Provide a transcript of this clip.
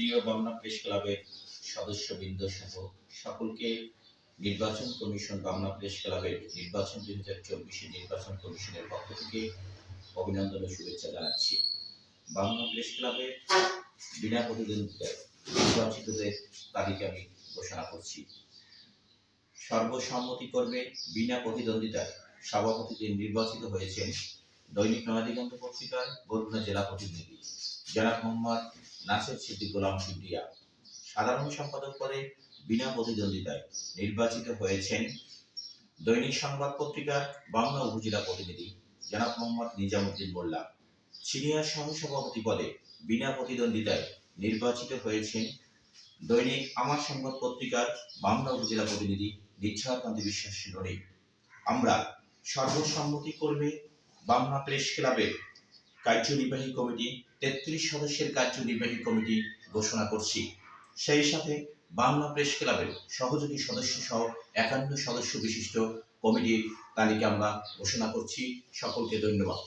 প্রিয় বাংলা প্রেস ক্লাবের সদস্যবৃন্দ সহ সকলকে নির্বাচন কমিশন, বাংলা প্রেস ক্লাবের নির্বাচন দুই হাজার চব্বিশে নির্বাচন কমিশনের পক্ষ থেকে অভিনন্দন ও শুভেচ্ছা জানাচ্ছি। বাংলা প্রেস ক্লাবে বিনা প্রতিদ্বন্দ্বিতায় নির্বাচিতদের তালিকা আমি ঘোষণা করছি। সর্বসম্মতি সর্বসম্মতিক্রমে বিনা প্রতিদ্বন্দ্বিতায় সভাপতিতে নির্বাচিত হয়েছেন দৈনিক নয়াদিগন্ত পত্রিকার বরগুনা জেলা প্রতিনিধি। জনাব মোহাম্মদ নাসির সিদ্দিক গোলাম কিবরিয়া সাধারণ সম্পাদক পদে বিনা প্রতিদ্বন্দ্বিতায় নির্বাচিত হয়েছেন। দৈনিক সংবাদ পত্রিকার বাংলা উপজেলা প্রতিনিধি জনাব মোহাম্মদ নিজামুদ্দিন মোল্লা সিনিয়র সহসভাপতি পদে বিনা প্রতিদ্বন্দ্বিতায় নির্বাচিত হয়েছেন। দৈনিক আমার সংবাদ পত্রিকার বাংলা উপজেলা প্রতিনিধি নিচ্ছাকান্তি বিশ্বাস শিরোরী আমরা সর্বসম্মতিক্রমে বাংলা প্রেস ক্লাবের কার্যনির্বাহী কমিটি, তেত্রিশ সদস্যের কার্যনির্বাহী কমিটি ঘোষণা করছি। সেই সাথে বাংলা প্রেস ক্লাবের সহযোগী সদস্য সহ একান্ন সদস্য বিশিষ্ট কমিটির তালিকা আমরা ঘোষণা করছি। সকলকে ধন্যবাদ।